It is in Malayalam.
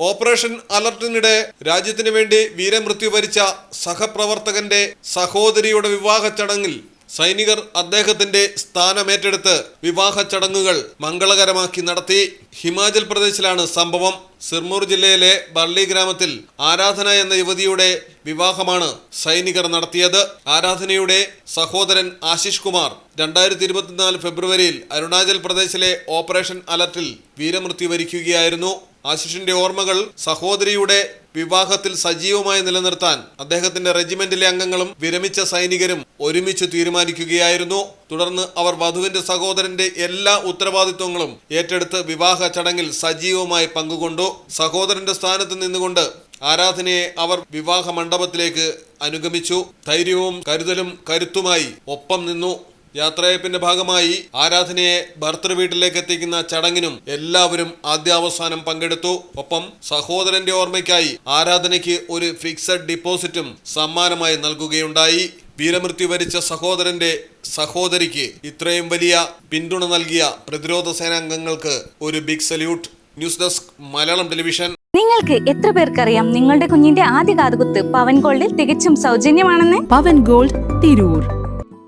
ഓപ്പറേഷൻ അലർട്ടിനിടെ രാജ്യത്തിനു വേണ്ടി വീരമൃത്യു വരിച്ച സഹപ്രവർത്തകന്റെ സഹോദരിയുടെ വിവാഹ ചടങ്ങിൽ സൈനികർ അദ്ദേഹത്തിന്റെ സ്ഥാനമേറ്റെടുത്ത് വിവാഹ ചടങ്ങുകൾ മംഗളകരമാക്കി നടത്തി. ഹിമാചൽ പ്രദേശിലാണ് സംഭവം. സിർമൂർ ജില്ലയിലെ ബർളി ഗ്രാമത്തിൽ ആരാധന എന്ന യുവതിയുടെ വിവാഹമാണ് സൈനികർ നടത്തിയത്. ആരാധനയുടെ സഹോദരൻ ആശിഷ് കുമാർ രണ്ടായിരത്തി ഇരുപത്തിനാല് ഫെബ്രുവരിയിൽ അരുണാചൽ പ്രദേശിലെ ഓപ്പറേഷൻ അലർട്ടിൽ വീരമൃത്യു വരിക്കുകയായിരുന്നു. ആശിഷിന്റെ ഓർമ്മകൾ സഹോദരിയുടെ വിവാഹത്തിൽ സജീവമായി നിലനിർത്താൻ അദ്ദേഹത്തിന്റെ റെജിമെന്റിലെ അംഗങ്ങളും വിരമിച്ച സൈനികരും ഒരുമിച്ച് തീരുമാനിക്കുകയായിരുന്നു. തുടർന്ന് അവർ വധുവിന്റെ സഹോദരന്റെ എല്ലാ ഉത്തരവാദിത്വങ്ങളും ഏറ്റെടുത്ത് വിവാഹ ചടങ്ങിൽ സജീവമായി പങ്കുകൊണ്ടു. സഹോദരന്റെ സ്ഥാനത്ത് നിന്നുകൊണ്ട് ആരാധനയെ അവർ വിവാഹ മണ്ഡപത്തിലേക്ക് അനുഗമിച്ചു. ധൈര്യവും കരുതലും കരുത്തുമായി ഒപ്പം നിന്നു. യാത്രയപ്പിന്റെ ഭാഗമായി ആരാധനയെ ഭർത്തൃ വീട്ടിലേക്ക് എത്തിക്കുന്ന ചടങ്ങിനും എല്ലാവരും ആദ്യാവസാനം പങ്കെടുത്തു. ഒപ്പം സഹോദരന്റെ ഓർമ്മയ്ക്കായി ആരാധനയ്ക്ക് ഒരു ഫിക്സഡ് ഡിപ്പോസിറ്റും സമ്മാനമായി നൽകുകയുണ്ടായി. വീരമൃത്യു വരിച്ച സഹോദരന്റെ സഹോദരിക്ക് ഇത്രയും വലിയ പിന്തുണ നൽകിയ പ്രതിരോധ സേനാംഗങ്ങൾക്ക് ഒരു big salute news desk Malayalam television. നിങ്ങൾക്ക് എത്ര പേർക്കറിയാം നിങ്ങളുടെ കുഞ്ഞിന്റെ ആദ്യ കാതുകുത്ത് പവൻ ഗോൾഡിൽ തികച്ചും സൗജന്യമാണെന്ന്? പവൻ ഗോൾഡ് തിരൂർ.